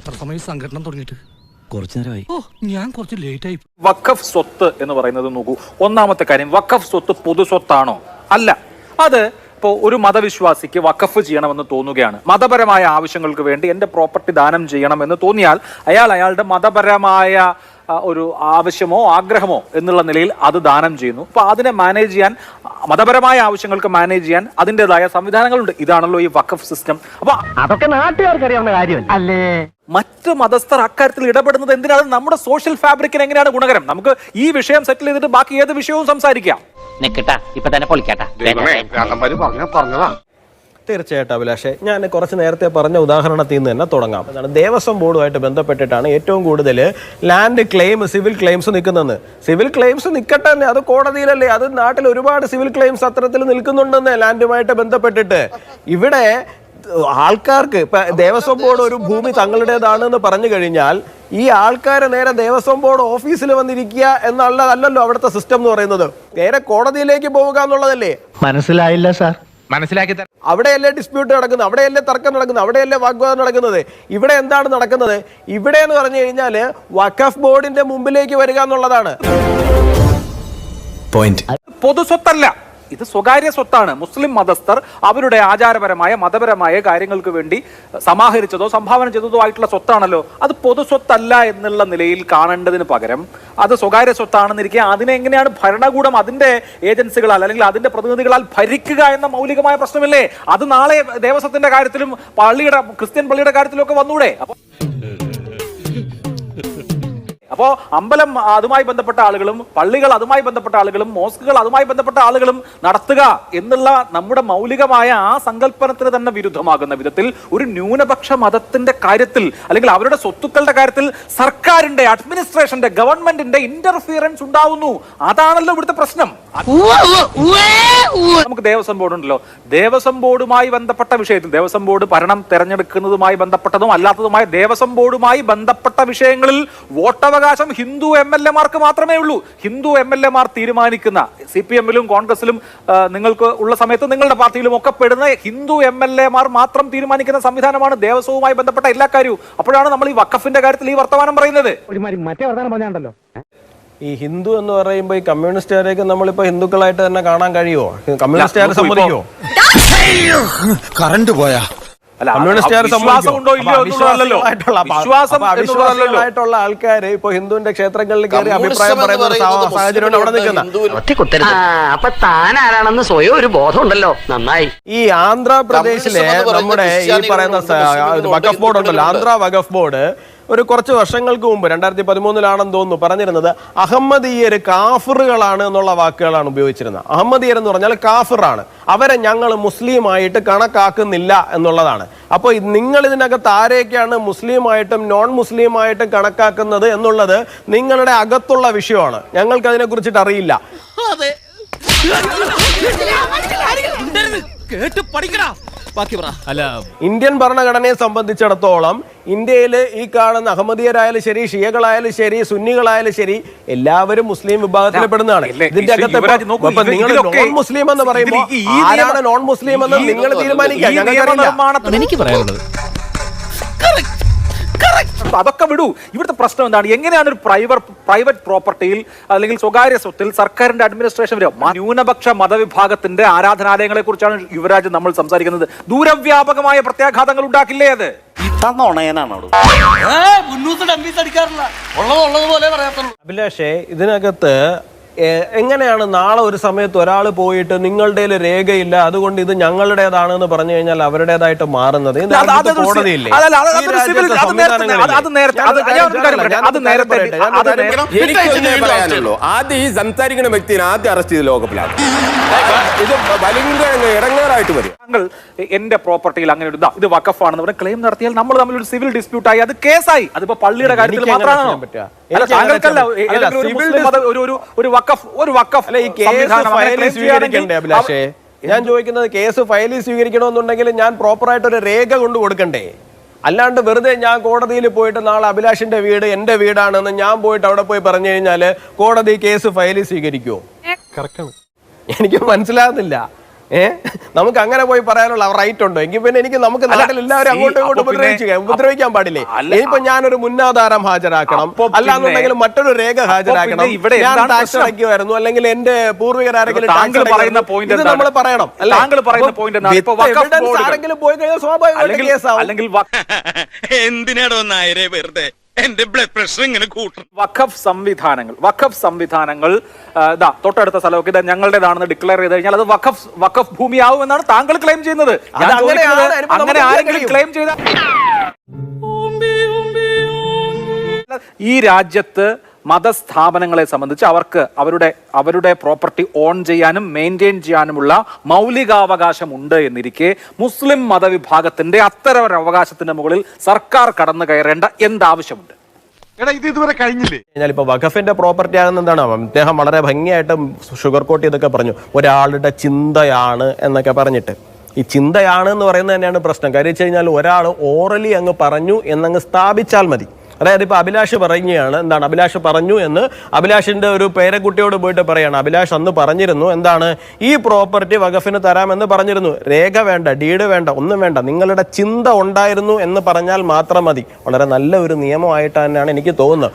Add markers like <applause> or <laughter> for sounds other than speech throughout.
എത്ര സമയം സംഘടന തുടങ്ങിയിട്ട്? കുറച്ചു നേരമായി. ഓ ഞാൻ കുറച്ച് ലേറ്റ് ആയി. വഖഫ് സ്വത്ത് എന്ന് പറയുന്നത് നോക്കൂ. ഒന്നാമത്തെ കാര്യം വഖഫ് സ്വത്ത് പൊതു സ്വത്താണോ? അല്ല. അത് ഇപ്പോൾ ഒരു മതവിശ്വാസിക്ക് വഖഫ് ചെയ്യണമെന്ന് തോന്നുകയാണ്. മതപരമായ ആവശ്യങ്ങൾക്ക് വേണ്ടി എന്റെ പ്രോപ്പർട്ടി ദാനം ചെയ്യണമെന്ന് തോന്നിയാൽ അയാൾ അയാളുടെ മതപരമായ ഒരു ആവശ്യമോ ആഗ്രഹമോ എന്നുള്ള നിലയിൽ അത് ദാനം ചെയ്യുന്നു. അപ്പോൾ അതിനെ മാനേജ് ചെയ്യാൻ മതപരമായ ആവശ്യങ്ങൾക്ക് മാനേജ് ചെയ്യാൻ അതിന്റെതായ സംവിധാനങ്ങളുണ്ട്. ഇതാണല്ലോ ഈ വഖഫ് സിസ്റ്റം അപ്പൊ അതൊക്കെ നാട്ടുകാർക്ക് അറിയാവുന്ന കാര്യമല്ല? അല്ലേ? മറ്റ് മതസ്ഥർ അക്കാര്യത്തിൽ ഇടപെടുന്നത് എന്തിനാണ്? നമ്മുടെ സോഷ്യൽ ഫാബ്രിക്കിന് എങ്ങനെയാണ് ഗുണകരം? നമുക്ക് ഈ വിഷയം സെറ്റിൽ ചെയ്തിട്ട് ബാക്കി ഏത് വിഷയവും സംസാരിക്കാം. നിക്കട്ടാ ഇപ്പൊ തന്നെ പൊളിക്കട്ടാ. തീർച്ചയായിട്ടും അഭിലാഷെ ഞാൻ കുറച്ച് നേരത്തെ പറഞ്ഞ ഉദാഹരണത്തിൽ നിന്ന് തന്നെ തുടങ്ങാം. അതാണ് ദേവസ്വം ബോർഡുമായിട്ട് ബന്ധപ്പെട്ടിട്ടാണ് ഏറ്റവും കൂടുതൽ ലാൻഡ് ക്ലെയിം സിവിൽ ക്ലെയിംസ് നിൽക്കുന്നത്. സിവിൽ ക്ലെയിംസ് നിൽക്കട്ടെ അത് കോടതിയിലല്ലേ അത് നാട്ടിൽ ഒരുപാട് സിവിൽ ക്ലെയിംസ് അത്തരത്തിൽ നിൽക്കുന്നുണ്ടെന്ന് ലാൻഡുമായിട്ട് ബന്ധപ്പെട്ടിട്ട്. ഇവിടെ ആൾക്കാർക്ക് ഇപ്പൊ ദേവസ്വം ബോർഡ് ഒരു ഭൂമി തങ്ങളുടേതാണെന്ന് പറഞ്ഞു കഴിഞ്ഞാൽ ഈ ആൾക്കാരെ നേരെ ദേവസ്വം ബോർഡ് ഓഫീസിൽ വന്നിരിക്കുക എന്നുള്ളതല്ലല്ലോ അവിടുത്തെ സിസ്റ്റം എന്ന് പറയുന്നത്. നേരെ കോടതിയിലേക്ക് പോവുക എന്നുള്ളതല്ലേ? മനസ്സിലായില്ല സാർ മനസ്സിലാക്കി തരാം. അവിടെയല്ലേ ഡിസ്പ്യൂട്ട് നടക്കുന്നത്? അവിടെയല്ലേ തർക്കം നടക്കുന്നത്? അവിടെയല്ലേ വാഗ്വാദം നടക്കുന്നത്? ഇവിടെ എന്താണ് നടക്കുന്നത്? ഇവിടെ എന്ന് പറഞ്ഞു കഴിഞ്ഞാൽ വഖഫ് ബോർഡിന്റെ മുമ്പിലേക്ക് വരിക എന്നുള്ളതാണ്. പൊതുസ്വത്തല്ല പൊതു സ്വത്തല്ല. ഇത് സ്വകാര്യ സ്വത്താണ്. മുസ്ലിം മതസ്ഥർ അവരുടെ ആചാരപരമായ മതപരമായ കാര്യങ്ങൾക്ക് വേണ്ടി സമാഹരിച്ചതോ സംഭാവന ചെയ്തതോ ആയിട്ടുള്ള സ്വത്താണല്ലോ. അത് പൊതു സ്വത്തല്ല എന്നുള്ള നിലയിൽ കാണേണ്ടതിന് പകരം അത് സ്വകാര്യ സ്വത്താണെന്നിരിക്കെ അതിനെ എങ്ങനെയാണ് ഭരണകൂടം അതിന്റെ ഏജൻസികളാൽ അല്ലെങ്കിൽ അതിന്റെ പ്രതിനിധികളാൽ ഭരിക്കുക എന്ന മൗലികമായ പ്രശ്നമില്ലേ? അത് നാളെ ദേവസ്വത്തിന്റെ കാര്യത്തിലും പള്ളിയുടെ ക്രിസ്ത്യൻ പള്ളിയുടെ കാര്യത്തിലും ഒക്കെ വന്നൂടെ? അപ്പൊ അപ്പോ അമ്പലം അതുമായി ബന്ധപ്പെട്ട ആളുകളും പള്ളികൾ അതുമായി ബന്ധപ്പെട്ട ആളുകളും മോസ്കുകൾ അതുമായി ബന്ധപ്പെട്ട ആളുകളും നടത്തുക എന്നുള്ള നമ്മുടെ മൗലികമായ ആ സങ്കല്പനത്തിന് തന്നെ വിരുദ്ധമാകുന്ന വിധത്തിൽ ഒരു ന്യൂനപക്ഷ മതത്തിന്റെ കാര്യത്തിൽ അല്ലെങ്കിൽ അവരുടെ സ്വത്തുക്കളുടെ കാര്യത്തിൽ സർക്കാരിന്റെ അഡ്മിനിസ്ട്രേഷന്റെ ഗവൺമെന്റിന്റെ ഇന്റർഫിയറൻസ് ഉണ്ടാവുന്നു. അതാണല്ലോ ഇവിടുത്തെ പ്രശ്നം. നമുക്ക് ദേവസ്വം ബോർഡ് ഉണ്ടല്ലോ. ദേവസ്വം ബോർഡുമായി ബന്ധപ്പെട്ട വിഷയത്തിൽ ദേവസ്വം ബോർഡ് ഭരണം തെരഞ്ഞെടുക്കുന്നതുമായി ബന്ധപ്പെട്ടതും അല്ലാത്തതുമായ ദേവസ്വം ബോർഡുമായി ബന്ധപ്പെട്ട വിഷയങ്ങളിൽ വോട്ടവകാശം ഹിന്ദു എം എൽ എമാർക്ക് മാത്രമേ ഉള്ളൂ. ഹിന്ദു എം എൽ എമാർ തീരുമാനിക്കുന്ന സി പി എമ്മിലും കോൺഗ്രസിലും നിങ്ങൾക്ക് ഉള്ള സമയത്ത് നിങ്ങളുടെ പാർട്ടിയിലും ഒക്കെ പെടുന്ന ഹിന്ദു എം എൽ എമാർ മാത്രം തീരുമാനിക്കുന്ന സംവിധാനമാണ് ദേവസ്വവുമായി ബന്ധപ്പെട്ട എല്ലാ കാര്യവും. അപ്പോഴാണ് നമ്മൾ ഈ വക്കഫിന്റെ കാര്യത്തിൽ ഈ വർത്തമാനം പറയുന്നത്. മറ്റേ വർത്താനം പറഞ്ഞാണ്ടല്ലോ. ഈ ഹിന്ദു എന്ന് പറയുമ്പോൾ ഈ കമ്മ്യൂണിസ്റ്റുകാരെയൊക്കെ നമ്മളിപ്പോ ഹിന്ദുക്കളായിട്ട് തന്നെ കാണാൻ കഴിയുമോ കമ്മ്യൂണിസ്റ്റുകാരെ സമ്മതിക്കുമോ കറണ്ട് പോയാ. അല്ല, കമ്മ്യൂണിസ്റ്റുകാർ ഉണ്ടോ ഇല്ലയോ എന്നുള്ളതല്ലോ. വിശ്വാസം എന്നുള്ളതല്ലോ. അവിശ്വാസികളായിട്ടുള്ള ആൾക്കാര് ഇപ്പൊ ഹിന്ദുവിന്റെ ക്ഷേത്രങ്ങളിൽ കയറി അഭിപ്രായം പറയുന്ന ഒരു സാ- സാഹചര്യമാണ് അവിടെ നിൽക്കുന്നത്. അപ്പൊ താൻ ആരാണെന്ന് സ്വയം ഒരു ബോധം ഉണ്ടല്ലോ നന്നായി. ഈ ആന്ധ്രാപ്രദേശിലെ നമ്മുടെ ഈ പറയുന്ന വകഫ് വഖഫ് ബോർഡ് ഉണ്ടല്ലോ ആന്ധ്ര വഖഫ് ബോർഡ് ഒരു കുറച്ച് വർഷങ്ങൾക്ക് മുമ്പ് രണ്ടായിരത്തി പതിമൂന്നിലാണെന്ന് തോന്നുന്നു പറഞ്ഞിരുന്നത് അഹമ്മദീയർ കാഫറുകളാണ് എന്നുള്ള വാക്കുകളാണ് ഉപയോഗിച്ചിരുന്നത്. അഹമ്മദീയർ എന്ന് പറഞ്ഞാൽ കാഫിറാണ്. അവരെ ഞങ്ങൾ മുസ്ലിമായിട്ട് കണക്കാക്കുന്നില്ല എന്നുള്ളതാണ്. അപ്പോൾ നിങ്ങൾ ഇതിനകത്ത് ആരെയൊക്കെയാണ് മുസ്ലിമായിട്ടും നോൺ മുസ്ലിമായിട്ടും കണക്കാക്കുന്നത് എന്നുള്ളത് നിങ്ങളുടെ അകത്തുള്ള വിഷയമാണ്. ഞങ്ങൾക്ക് അതിനെ കുറിച്ചിട്ട് അറിയില്ല. കേട്ട് പഠിക്കടാ. ബാക്കി പറ. അല്ല. ഇന്ത്യൻ ഭരണഘടനയെ സംബന്ധിച്ചിടത്തോളം ഇന്ത്യയിൽ ഈ കാണുന്ന അഹമ്മദിയരായാലും ശരി ഷിയകളായാലും ശരി സുന്നികളായാലും ശരി എല്ലാവരും മുസ്ലിം വിഭാഗത്തിൽ പെടുന്നതാണ് ഇതിന്റെ അകത്ത് നിങ്ങൾ നോൺ മുസ്ലിം എന്ന് പറയുമ്പോൾ ആരാണ് നോൺ മുസ്ലിം എന്ന് നിങ്ങൾ തീരുമാനിക്കുക? എനിക്ക് പറയാനുള്ളത്. അതൊക്കെ വിടൂ. ഇവിടുത്തെ പ്രശ്നം എന്താണ്? എങ്ങനെയാണ് ഒരു പ്രൈവറ്റ് പ്രൈവറ്റ് പ്രോപ്പർട്ടിയിൽ അല്ലെങ്കിൽ സ്വകാര്യ സ്വത്തിൽ സർക്കാരിന്റെ അഡ്മിനിസ്ട്രേഷൻ വരിക? മ- ന്യൂനപക്ഷ മതവിഭാഗത്തിന്റെ ആരാധനാലയങ്ങളെ കുറിച്ചാണ് യുവരാജ് നമ്മൾ സംസാരിക്കുന്നത്. ദൂരവ്യാപകമായ പ്രത്യാഘാതങ്ങൾ ഉണ്ടാക്കില്ലേ അത്? അഭിലാഷേ ഇതിനകത്ത് എങ്ങനെയാണ് നാളെ ഒരു സമയത്ത് ഒരാൾ പോയിട്ട് നിങ്ങളുടെ രേഖയില്ല അതുകൊണ്ട് ഇത് ഞങ്ങളുടേതാണെന്ന് പറഞ്ഞു കഴിഞ്ഞാൽ അവരുടേതായിട്ട് മാറുന്നത്? ആദ്യം ഈ സംസാരിക്കുന്ന വ്യക്തിയെ ആദ്യം അറസ്റ്റ് ചെയ്ത് ലോകപ്പിലാണ് ഇത് ഇടങ്ങാറായിട്ട് വരും. താങ്കൾ എന്റെ പ്രോപ്പർട്ടിയിൽ അങ്ങനെ ഒരു ഇതാ, വക്കഫാണെന്ന് പറഞ്ഞ ക്ലെയിം നടത്തിയാൽ നമ്മൾ തമ്മിൽ ഒരു സിവിൽ ഡിസ്പ്യൂട്ട് ആയി അത് കേസായി അതിപ്പോ പള്ളിയുടെ കാര്യത്തിൽ മാത്രമാണ്? പറ്റുക? താങ്കൾക്കല്ല ഒരു ഒരു വക്കഫ് ഒരു വക്കഫ് അല്ല ഈ കേസ് ഫയലിൽ സ്വീകരിക്കണ്ടേ അഭിലാഷേ? ഞാൻ ചോദിക്കുന്നത് കേസ് ഫയലിൽ സ്വീകരിക്കണമെന്നുണ്ടെങ്കിൽ ഞാൻ പ്രോപ്പറായിട്ട് ഒരു രേഖ കൊണ്ട് കൊടുക്കണ്ടേ? അല്ലാണ്ട് വെറുതെ ഞാൻ കോടതിയിൽ പോയിട്ട് നാളെ അഭിലാഷിന്റെ വീട് എന്റെ വീടാണെന്ന് ഞാൻ പോയിട്ട് അവിടെ പോയി പറഞ്ഞു കഴിഞ്ഞാൽ കോടതി കേസ് ഫയലിൽ സ്വീകരിക്കുമോ എനിക്ക് മനസ്സിലാകുന്നില്ല ഏ? നമുക്ക് അങ്ങനെ പോയി പറയാനുള്ള റൈറ്റ് ഉണ്ടോ? എങ്കിൽ പിന്നെ എനിക്ക് നമുക്ക് നാട്ടിൽ എല്ലാവരും അങ്ങോട്ടും ഇങ്ങോട്ടും ഉപദ്രവിക്കുക ഉപദ്രവിക്കാൻ പാടില്ലേ? ഇനിയിപ്പോ ഞാനൊരു മുന്നാധാരം ഹാജരാക്കണം. അല്ലാന്നുണ്ടെങ്കിൽ മറ്റൊരു രേഖ ഹാജരാക്കണം. ഇവിടെ ഞാൻ എന്താണ് ടാക്സ്? അടയ്ക്കുമായിരുന്നു. അല്ലെങ്കിൽ എന്റെ പൂർവികരാരെങ്കിലും താങ്കൾ പറയുന്ന point നമ്മൾ പറയണം അല്ലേ? താങ്കൾ പറയുന്ന പോയിന്റ് ആരെങ്കിലും പോയി കഴിഞ്ഞാൽ സ്വാഭാവികമായിട്ട് അല്ലെങ്കിൽ കേസാവും. അല്ലെങ്കിൽ <laughs> എന്തിനാടോ നായരെ വെറുതെ? എന്റെ ബ്ലഡ് പ്രഷർ ഇങ്ങനെ കൂട്ടും. വഖഫ് സംവിധാനങ്ങൾ വഖഫ് സംവിധാനങ്ങൾ ഇതാ തൊട്ടടുത്ത സ്ഥലമൊക്കെ ഇതാ ഞങ്ങളുടേതാണെന്ന് ഡിക്ലെയർ ചെയ്ത് കഴിഞ്ഞാൽ അത് വഖഫ് വഖഫ് ഭൂമിയാവും എന്നാണ് താങ്കൾ ക്ലെയിം ചെയ്യുന്നത്. ഞാൻ അത് ചോദിക്കുന്നത് അങ്ങനെ ആരെങ്കിലും ക്ലെയിം ചെയ്ത ഈ രാജ്യത്ത് മതസ്ഥാപനങ്ങളെ സംബന്ധിച്ച് അവർക്ക് അവരുടെ അവരുടെ പ്രോപ്പർട്ടി ഓൺ ചെയ്യാനും മെയിന്റെയിൻ ചെയ്യാനുമുള്ള മൗലികാവകാശം ഉണ്ട് എന്നിരിക്കെ മുസ്ലിം മതവിഭാഗത്തിന്റെ അത്തരം ഒരു അവകാശത്തിന്റെ മുകളിൽ സർക്കാർ കടന്നു കയറേണ്ട എന്താവശ്യമുണ്ട്? കഴിഞ്ഞാൽ ഇപ്പൊ വഖഫിന്റെ പ്രോപ്പർട്ടി ആകുന്ന എന്താണ്? അദ്ദേഹം വളരെ ഭംഗിയായിട്ട് ഷുഗർ കോട്ട് ചെയ്തൊക്കെ പറഞ്ഞു. ഒരാളുടെ ചിന്തയാണ് എന്നൊക്കെ പറഞ്ഞിട്ട്. ഈ ചിന്തയാണ് എന്ന് പറയുന്നത് തന്നെയാണ് പ്രശ്നം. കാര്യം വെച്ച് കഴിഞ്ഞാൽ ഒരാൾ ഓറലി അങ്ങ് പറഞ്ഞു എന്നങ്ങ് സ്ഥാപിച്ചാൽ മതി. അതായത് ഇപ്പൊ അഭിലാഷ് പറയുകയാണ് എന്താണ് അഭിലാഷ് പറഞ്ഞു എന്ന്. അഭിലാഷിന്റെ ഒരു പേരക്കുട്ടിയോട് പോയിട്ട് പറയാണ് അഭിലാഷ് അന്ന് പറഞ്ഞിരുന്നു എന്താണ് ഈ പ്രോപ്പർട്ടി വകഫിന് തരാമെന്ന് പറഞ്ഞിരുന്നു. രേഖ വേണ്ട ഡീഡ് വേണ്ട ഒന്നും വേണ്ട നിങ്ങളുടെ ചിന്ത ഉണ്ടായിരുന്നു എന്ന് പറഞ്ഞാൽ മാത്രം മതി. വളരെ നല്ല ഒരു നിയമമായിട്ട് തന്നെയാണ് എനിക്ക് തോന്നുന്നത്.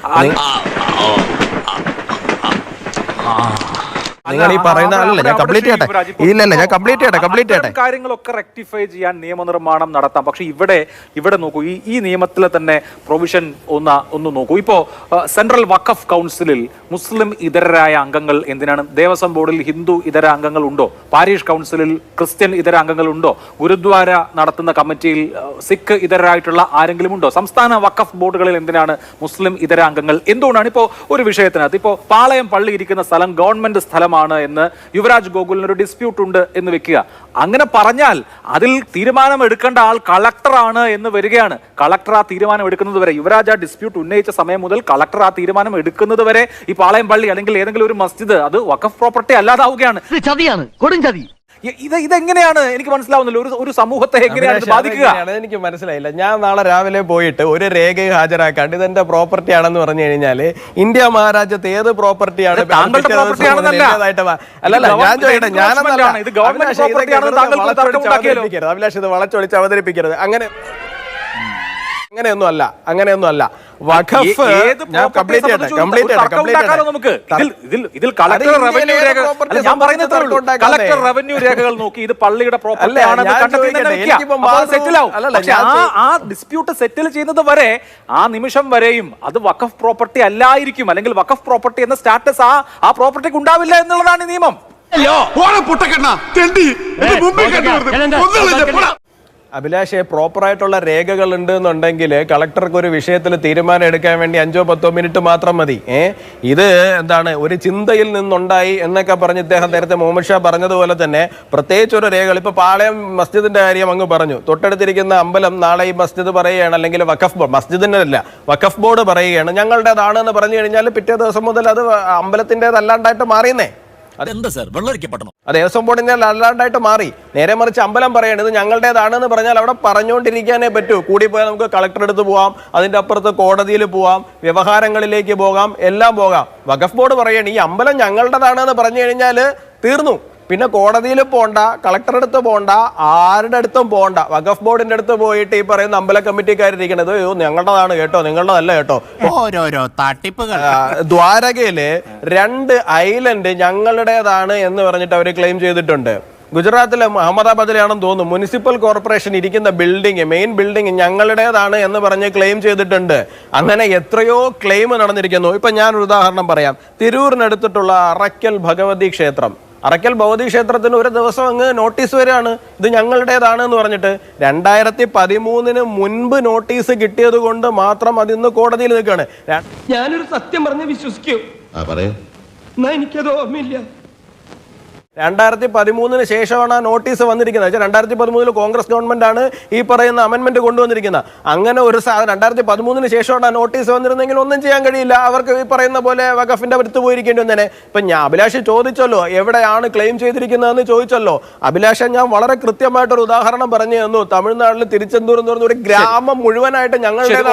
നിങ്ങൾ ഈ പറയുന്ന അല്ലല്ല ഞാൻ കംപ്ലീറ്റ് ചെയ്യട്ടെ? ഇല്ല ഇല്ല ഞാൻ കംപ്ലീറ്റ് ചെയ്യട്ടെ കംപ്ലീറ്റ് ചെയ്യട്ടെ. കാര്യങ്ങളൊക്കെ റെക്ടിഫൈ ചെയ്യാൻ നിയമനിർമ്മാണം നടത്താം. പക്ഷെ ഇവിടെ ഇവിടെ നോക്കൂ ഈ ഈ നിയമത്തിലെ തന്നെ പ്രൊവിഷൻ ഒന്ന് ഒന്ന് നോക്കൂ. ഇപ്പോ ആ, സെൻട്രൽ വഖഫ് കൗൺസിലിൽ മുസ്ലിം ഇതരരായ അംഗങ്ങൾ എന്തിനാണ്? ദേവസ്വം ബോർഡിൽ ഹിന്ദു ഇതര അംഗങ്ങൾ ഉണ്ടോ പാരീഷ് കൗൺസിലിൽ ക്രിസ്ത്യൻ ഇതര അംഗങ്ങൾ ഉണ്ടോ ഗുരുദ്വാര നടത്തുന്ന കമ്മിറ്റിയിൽ സിഖ് ഇതരായിട്ടുള്ള ആരെങ്കിലും ഉണ്ടോ? സംസ്ഥാന വഖഫ് ബോർഡുകളിൽ എന്തിനാണ് മുസ്ലിം ഇതര അംഗങ്ങൾ? എന്തുകൊണ്ടാണ് ഇപ്പോൾ ഒരു വിഷയത്തിനകത്ത് ഇപ്പോൾ പാളയം പള്ളി ഇരിക്കുന്ന സ്ഥലം ഗവൺമെന്റ് സ്ഥലമാണ് എന്ന് യുവരാജ് ഗോകുലിന് ഒരു ഡിസ്പ്യൂട്ട് ഉണ്ട് എന്ന് വെക്കുക. അങ്ങനെ പറഞ്ഞാൽ അതിൽ തീരുമാനം എടുക്കേണ്ട ആൾ കളക്ടറാണ് എന്ന് വരികയാണ്. കളക്ടർ ആ തീരുമാനം എടുക്കുന്നത് വരെ യുവരാജ് ആ ഡിസ്പ്യൂട്ട് ഉന്നയിച്ച സമയം മുതൽ കളക്ടർ ആ തീരുമാനം എടുക്കുന്നത് വരെ ഈ പാളയം പള്ളി അല്ലെങ്കിൽ ഏതെങ്കിലും ഒരു മസ്ജിദ് അത് വഖഫ് പ്രോപ്പർട്ടി അല്ലാതാവുകയാണ്. ചതിയാണ് കൊടും ചതി. ഇത് ഇതെങ്ങനെയാണ് എനിക്ക് മനസ്സിലാവുന്നില്ല. ഒരു ഒരു സമൂഹത്തെ എങ്ങനെയാണ് ബാധിക്കുക? എനിക്ക് മനസ്സിലായില്ല. ഞാൻ നാളെ രാവിലെ പോയിട്ട് ഒരു രേഖയും ഹാജരാക്കാണ്ട് ഇതെന്റെ പ്രോപ്പർട്ടി ആണെന്ന് പറഞ്ഞു കഴിഞ്ഞാൽ ഇന്ത്യ മഹാരാജ്യത്ത് ഏത് പ്രോപ്പർട്ടിയാണ് അല്ലല്ല ഞാൻ ചോദിക്കട്ടെ ഞാനെന്നല്ല. അഭിലാഷ് ഇത് വളച്ചൊളിച്ച് അവതരിപ്പിക്കരുത്. അങ്ങനെ അങ്ങനെയൊന്നും അല്ല അങ്ങനെയൊന്നും അല്ല വഖഫ് ഞാൻ കംപ്ലീറ്റ് ചെയ്യട്ടെ കംപ്ലീറ്റ് ചെയ്യട്ടെ കംപ്ലീറ്റ് നമുക്ക്? ഇതിൽ ഇതിൽ ഇതിൽ കളക്ടർ റവന്യൂ രേഖകൾ property അല്ല ഞാൻ പറയുന്നതേ ഉള്ളൂ. കളക്ടർ റവന്യൂ രേഖകൾ നോക്കി ഇത് പള്ളിയുടെ പ്രോപ്പർട്ടി ആണെന്ന് കണ്ടെത്തി ആവും. ആ ആ ഡിസ്പ്യൂട്ട് സെറ്റിൽ ചെയ്യുന്നത് വരെ ആ നിമിഷം വരെയും അത് വഖഫ് പ്രോപ്പർട്ടി അല്ലായിരിക്കും. അല്ലെങ്കിൽ വഖഫ് പ്രോപ്പർട്ടി എന്ന സ്റ്റാറ്റസ് ആ ആ പ്രോപ്പർട്ടിക്ക് ഉണ്ടാവില്ല എന്നുള്ളതാണ് ഈ നിയമം. അഭിലാഷെ പ്രോപ്പറായിട്ടുള്ള രേഖകൾ ഉണ്ട് എന്നുണ്ടെങ്കിൽ കളക്ടർക്ക് ഒരു വിഷയത്തിൽ തീരുമാനം എടുക്കാൻ വേണ്ടി അഞ്ചോ പത്തോ മിനിറ്റ് മാത്രം മതി. ഏ? ഇത് എന്താണ് ഒരു ചിന്തയിൽ നിന്നുണ്ടായി എന്നൊക്കെ പറഞ്ഞ് ഇദ്ദേഹം നേരത്തെ മുഹമ്മദ് ഷാ പറഞ്ഞതുപോലെ തന്നെ പ്രത്യേകിച്ച് ഒരു രേഖകൾ. ഇപ്പൊ പാളയം മസ്ജിദിന്റെ കാര്യം അങ്ങ് പറഞ്ഞു. തൊട്ടടുത്തിരിക്കുന്ന അമ്പലം നാളെ ഈ മസ്ജിദ് പറയുകയാണ് അല്ലെങ്കിൽ വഖഫ് ബോർഡ് മസ്ജിദിന്റെ അല്ല വഖഫ് ബോർഡ് പറയുകയാണ്. ഞങ്ങളുടേതാണ് എന്ന് പറഞ്ഞു കഴിഞ്ഞാൽ പിറ്റേ ദിവസം മുതൽ അത് അമ്പലത്തിന്റെതല്ലാണ്ടായിട്ട് മാറിയെന്നേ. എന്താ സാർ? വെള്ളരിക്കപ്പെടണം ആ ദേവസ്വം ബോർഡിന്റെ അല്ലാണ്ടായിട്ട് മാറി. നേരെ മറിച്ച് അമ്പലം പറയാണ് ഇത് ഞങ്ങളുടേതാണെന്ന് പറഞ്ഞാൽ അവിടെ പറഞ്ഞുകൊണ്ടിരിക്കാനേ പറ്റൂ. കൂടി പോയാൽ നമുക്ക് കളക്ടർ അടുത്ത് പോവാം അതിന്റെ അപ്പുറത്ത് കോടതിയിൽ പോവാം വ്യവഹാരങ്ങളിലേക്ക് പോകാം എല്ലാം പോകാം. വഖഫ് ബോർഡ് പറയാണ് ഈ അമ്പലം ഞങ്ങളുടേതാണെന്ന് പറഞ്ഞു കഴിഞ്ഞാൽ തീർന്നു. പിന്നെ കോടതിയിൽ പോണ്ട കളക്ടറുടെ അടുത്ത് പോണ്ട ആരുടെ അടുത്തും പോണ്ട. വഖഫ് ബോർഡിന്റെ അടുത്ത് പോയിട്ട് ഈ പറയുന്ന അമ്പല കമ്മിറ്റിക്കാരിരിക്കണത് അയ്യോ ഞങ്ങളുടേതാണ് കേട്ടോ നിങ്ങളുടെതല്ല കേട്ടോ. ഓരോരോ തട്ടിപ്പുകൾ. ദ്വാരകയിൽ രണ്ട് ഐലൻഡ് ഞങ്ങളുടേതാണ് എന്ന് പറഞ്ഞിട്ട് അവർ ക്ലെയിം ചെയ്തിട്ടുണ്ട്. ഗുജറാത്തിലെ അഹമ്മദാബാദിലാണെന്ന് തോന്നുന്നു മുനിസിപ്പൽ കോർപ്പറേഷൻ ഇരിക്കുന്ന ബിൽഡിംഗ് മെയിൻ ബിൽഡിംഗ് ഞങ്ങളുടേതാണ് എന്ന് പറഞ്ഞ് ക്ലെയിം ചെയ്തിട്ടുണ്ട്. അങ്ങനെ എത്രയോ ക്ലെയിം നടന്നിരിക്കുന്നു. ഇപ്പൊ ഒരു ഉദാഹരണം പറയാം. തിരൂരിനടുത്തിട്ടുള്ള അറയ്ക്കൽ ഭഗവതി ക്ഷേത്രം. അറയ്ക്കൽ ഭഗവതി ക്ഷേത്രത്തിന് ഒരു ദിവസം അങ്ങ് നോട്ടീസ് വരികയാണ്. ഇത് ഞങ്ങളുടേതാണ് എന്ന് പറഞ്ഞിട്ട് രണ്ടായിരത്തി പതിമൂന്നിന് മുൻപ് നോട്ടീസ് കിട്ടിയത് കൊണ്ട് മാത്രം അതിന്ന് കോടതിയിൽ നിൽക്കുകയാണ്. ഞാനൊരു സത്യം പറഞ്ഞ് വിശ്വസിക്കൂ. എനിക്കത് ഓർമ്മയില്ല. രണ്ടായിരത്തി പതിമൂന്നിന് ശേഷമാണ് ആ നോട്ടീസ് വന്നിരിക്കുന്നത്. വെച്ചാൽ രണ്ടായിരത്തി പതിമൂന്നിൽ കോൺഗ്രസ് ഗവൺമെന്റ് ആണ് ഈ പറയുന്ന അമെന്റ്മെന്റ് കൊണ്ടുവന്നിരിക്കുന്നത്. അങ്ങനെ ഒരു സാധനം രണ്ടായിരത്തി പതിമൂന്നിന് ശേഷമാണ് ആ നോട്ടീസ് വന്നിരുന്നെങ്കിൽ ഒന്നും ചെയ്യാൻ കഴിയില്ല. അവർക്ക് ഈ പറയുന്ന പോലെ വകഫിന്റെ അടുത്ത് പോയിരിക്കേണ്ടി വന്നേനെ. ഇപ്പൊ ഞാൻ അഭിലാഷ് ചോദിച്ചല്ലോ എവിടെയാണ് ക്ലെയിം ചെയ്തിരിക്കുന്നതെന്ന് ചോദിച്ചല്ലോ. അഭിലാഷ ഞാൻ വളരെ കൃത്യമായിട്ടൊരു ഉദാഹരണം പറഞ്ഞു തന്നു. തമിഴ്നാട്ടിൽ തിരുച്ചെന്തൂർ എന്ന് പറഞ്ഞ ഒരു ഗ്രാമം മുഴുവനായിട്ട് ശരി,